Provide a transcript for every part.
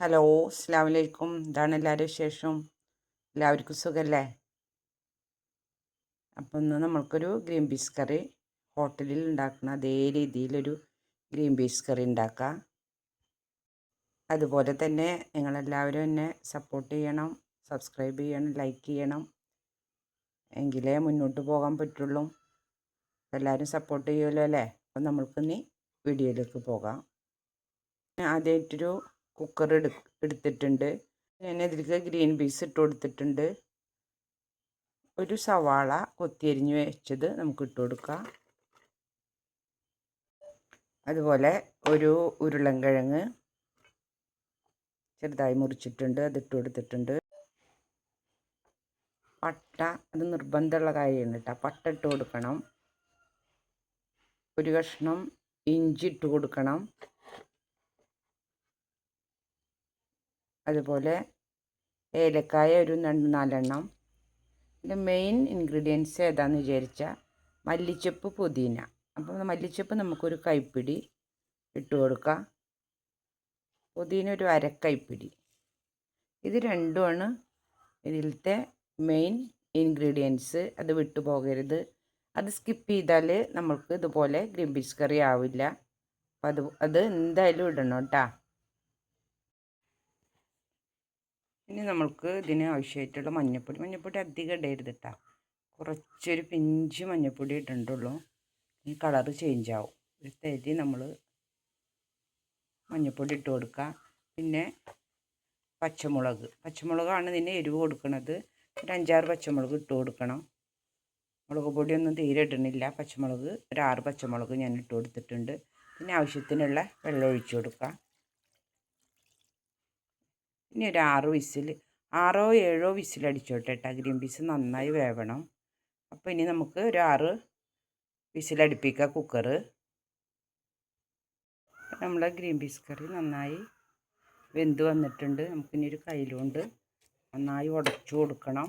Hello അസ്സാം വലൈക്കും ഇതാണ് എല്ലാവരും വിശേഷം? എല്ലാവർക്കും സുഖമല്ലേ അപ്പം ഇന്ന് നമ്മൾക്കൊരു ഗ്രീൻ പീസ് കറി ഹോട്ടലിൽ ഉണ്ടാക്കുന്ന അതേ രീതിയിലൊരു ഗ്രീൻ പീസ് കറി ഉണ്ടാക്കാം. അതുപോലെ തന്നെ നിങ്ങളെല്ലാവരും എന്നെ സപ്പോർട്ട് ചെയ്യണം സബ്സ്ക്രൈബ് ചെയ്യണം ലൈക്ക് ചെയ്യണം. എങ്കിലേ മുന്നോട്ട് പോകാൻ പറ്റുള്ളൂ. എല്ലാവരും സപ്പോർട്ട് ചെയ്യുമല്ലോ അല്ലേ? അപ്പം നമ്മൾക്കിനി വീഡിയോയിലേക്ക് പോകാം. ആദ്യമായിട്ടൊരു കുക്കർ എടു എടുത്തിട്ടുണ്ട്. ഞാൻ ഇതിലേക്ക് ഗ്രീൻ പീസ് ഇട്ട് കൊടുത്തിട്ടുണ്ട്. ഒരു സവാള കൊത്തിയരിഞ്ഞ് വെച്ചത് നമുക്ക് ഇട്ട് കൊടുക്കാം. അതുപോലെ ഒരു ഉരുളൻകിഴങ്ങ് ചെറുതായി മുറിച്ചിട്ടുണ്ട്. അത് ഇട്ട് കൊടുത്തിട്ടുണ്ട്. പട്ട അത് നിർബന്ധമുള്ള കാര്യമാണ് കേട്ടോ. പട്ട ഇട്ട് കൊടുക്കണം. ഒരു കഷ്ണം ഇഞ്ചി ഇട്ട് കൊടുക്കണം. അതുപോലെ ഏലക്കായ ഒരു രണ്ട് നാലെണ്ണം. ഇതിന്റെ മെയിൻ ഇൻഗ്രീഡിയൻസ് ഏതാണെന്ന് വിചാരിച്ചാൽ മല്ലിച്ചപ്പ് പുതിന. അപ്പോൾ മല്ലിച്ചപ്പ് നമുക്കൊരു കൈപ്പിടി ഇട്ട് കൊടുക്കാം. പുതിന ഒരു അരക്കൈപ്പിടി ഇത് രണ്ടുമാണ് ഇതിലത്തെ മെയിൻ ഇൻഗ്രീഡിയൻസ് അത് വിട്ടു പോകരുത്. അത് സ്കിപ്പ് ചെയ്താൽ നമ്മൾക്ക് ഇതുപോലെ ഗ്രീൻ പീസ് കറി ആവില്ല. അത് അത് എന്തായാലും ഇടണം കേട്ടോ ഇനി നമ്മൾക്ക് ഇതിന് ആവശ്യമായിട്ടുള്ള മഞ്ഞൾപ്പൊടി മഞ്ഞൾപ്പൊടി അധികം ഇടരുത് കേട്ടോ കുറച്ചൊരു പിഞ്ച് മഞ്ഞൾപ്പൊടി ഇട്ടിട്ടുള്ളൂ ഈ കളറ് ചേഞ്ച് ആവും. ഒരു തരി നമ്മൾ മഞ്ഞൾപ്പൊടി ഇട്ട് കൊടുക്കുക പിന്നെ പച്ചമുളക്. പച്ചമുളകാണ് ഇതിന് എരിവ് കൊടുക്കുന്നത് ഒരു അഞ്ചാറ് പച്ചമുളക് ഇട്ട് കൊടുക്കണം. മുളക് പൊടിയൊന്നും തീരെ ഇടണില്ല. പച്ചമുളക് ഒരു ആറ് പച്ചമുളക് ഞാൻ ഇട്ട് കൊടുത്തിട്ടുണ്ട്. പിന്നെ ആവശ്യത്തിനുള്ള വെള്ളം ഒഴിച്ചു കൊടുക്കാം. ഇനി ഒരു ആറ് വിസിൽ. ആറോ ഏഴോ വിസിൽ അടിച്ചോട്ടെ കേട്ടോ ഗ്രീൻ പീസ് നന്നായി വേവണം. അപ്പോൾ ഇനി നമുക്ക് ഒരു ആറ് വിസിലടുപ്പിക്കുക കുക്കറ് നമ്മളെ ഗ്രീൻ പീസ് കറി നന്നായി വെന്ത് വന്നിട്ടുണ്ട്. നമുക്കിനി ഒരു കയ്യിലുണ്ട്. നന്നായി ഉടച്ചു കൊടുക്കണം.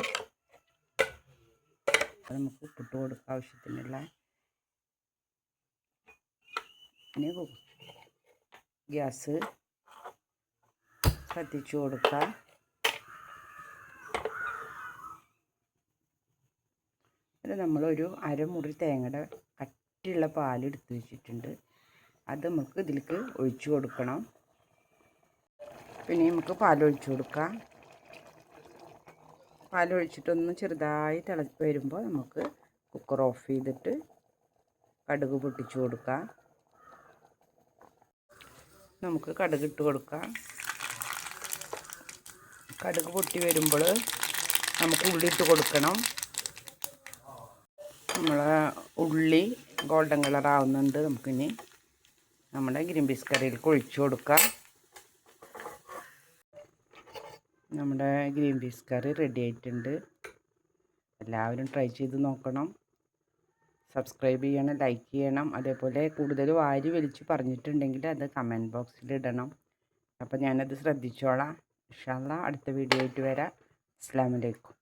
അത് നമുക്ക് ഉപ്പിട്ട് കൊടുക്കാം ആവശ്യത്തിനുള്ള. ഗ്യാസ് കത്തിച്ചു കൊടുക്കാം. അത് നമ്മളൊരു അരമുറി തേങ്ങയുടെ കട്ടിയുള്ള പാൽ വെച്ചിട്ടുണ്ട്. അത് നമുക്ക് ഇതിലേക്ക് ഒഴിച്ചു കൊടുക്കണം. പിന്നെ നമുക്ക് പാലൊഴിച്ചു കൊടുക്കാം. പാലൊഴിച്ചിട്ടൊന്ന് ചെറുതായി തിള വരുമ്പോൾ നമുക്ക് കുക്കർ ഓഫ് ചെയ്തിട്ട് കടുക് പൊട്ടിച്ചു കൊടുക്കാം. നമുക്ക് കടുക് ഇട്ട് കൊടുക്കാം. കടുക് പൊട്ടി വരുമ്പോൾ നമുക്ക് ഉള്ളി ഇട്ട് കൊടുക്കണം. നമ്മളെ ഉള്ളി ഗോൾഡൻ കളർ ആവുന്നുണ്ട്. നമുക്കിനി നമ്മുടെ ഗ്രീൻ പീസ് കറിയിലേക്ക് ഒഴിച്ചു കൊടുക്കാം. നമ്മുടെ ഗ്രീൻ പീസ് കറി റെഡി ആയിട്ടുണ്ട്. എല്ലാവരും ട്രൈ ചെയ്ത് നോക്കണം. സബ്സ്ക്രൈബ് ചെയ്യണം ലൈക്ക് ചെയ്യണം. അതേപോലെ കൂടുതൽ വാരി വലിച്ച് പറഞ്ഞിട്ടുണ്ടെങ്കിൽ അത് കമന്റ് ബോക്സിൽ ഇടണം. അപ്പോൾ ഞാനത് ശ്രദ്ധിച്ചോളാം. ഇൻഷാല്ല അടുത്ത വീഡിയോ ആയിട്ട് വരാം. അസ്സാം വലൈക്കും